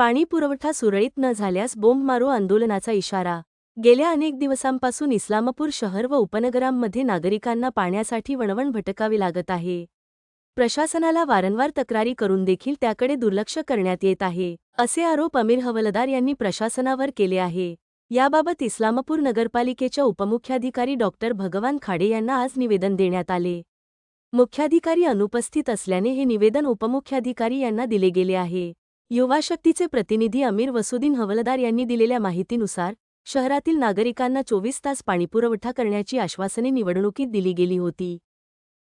पाणीपुरवठा सुरळीत न झाल्यास बोंबमारो आंदोलनाचा इशारा. गेल्या अनेक दिवसांपासून इस्लामपूर शहर व उपनगरांमध्ये नागरिकांना पाण्यासाठी वणवण भटकावे लागत आहे. प्रशासनाला वारंवार तक्रारी करून देखील त्याकडे दुर्लक्ष करण्यात येत आहे असे आरोप अमीर हवलदार यांनी प्रशासनावर केले आहे. याबाबत इस्लामपूर नगरपालिकेच्या उपमुख्याधिकारी डॉक्टर भगवान खाडे यांना आज निवेदन देण्यात आले. मुख्याधिकारी अनुपस्थित असल्याने हे निवेदन उपमुख्याधिकारी यांना दिले गेले आहे. युवाशक्तीचे प्रतिनिधी अमीर वसुदीन हवलदार यांनी दिलेल्या माहितीनुसार शहरातील नागरिकांना चोवीस तास पाणीपुरवठा करण्याची आश्वासने निवडणुकीत दिली गेली होती.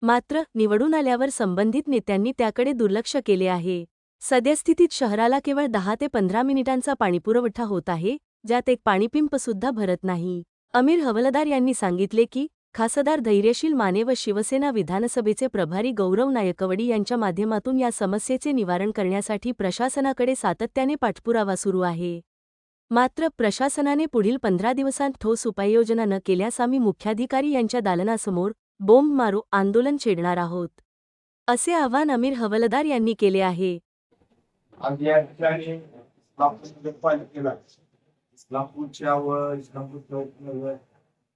मात्र निवडून आल्यावर संबंधित नेत्यांनी त्याकडे दुर्लक्ष केले आहे. सद्यस्थितीत शहराला केवळ दहा ते पंधरा मिनिटांचा पाणीपुरवठा होत आहे ज्यात एक पाणीपिंपसुद्धा भरत नाही. अमीर हवलदार यांनी सांगितले की खासदार धैर्यशील माने व शिवसेना विधानसभेचे प्रभारी गौरव नायकवडी यांच्या माध्यमातून या समस्येचे निवारण करण्यासाठी प्रशासनाकडे सातत्याने पाठपुरावा सुरू आहे. मात्र प्रशासनाने पुढील पंधरा दिवसांत ठोस उपाययोजना न केल्यास आम्ही मुख्याधिकारी यांच्या दालनासमोर बोंब मारो आंदोलन छेडणार आहोत. असे आवाहन अमीर हवलदार यांनी केले आहे.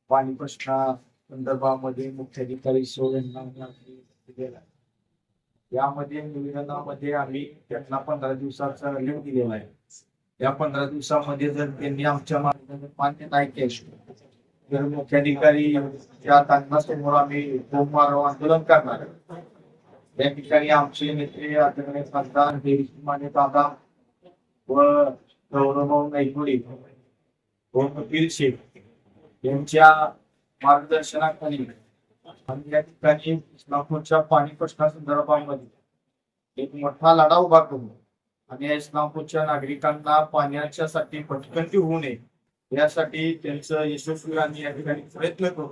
पाणी प्रश्न संदर्भामध्ये मुख्याधिकारी सो यांना दिलेला आहे. यामध्ये निवेदनामध्ये आम्ही त्यांना पंधरा दिवसाचा लिंक दिलेला आहे या पंधरा दिवसामध्ये जर त्यांनी आमच्या मागण्या मान्य नाही केलं तर मुख्याधिकारी या समोर आम्ही सोमवार आंदोलन करणार त्या या ठिकाणी आमचे नेते आदरणीय खासदार माने दादा व गौरव नाईकवडी व कपिल शेख यांच्या मार्गदर्शनाखाली. आणि या ठिकाणी इस्लामपूरच्या पाणी प्रश्नासंदर्भामध्ये एक मोठा लढा उभा करू. आणि या इस्लामपूरच्या नागरिकांना पाण्याच्या साठी भटकंती होऊ नये. यासाठी त्यांचं यशस्वी आणि या ठिकाणी प्रयत्न करू.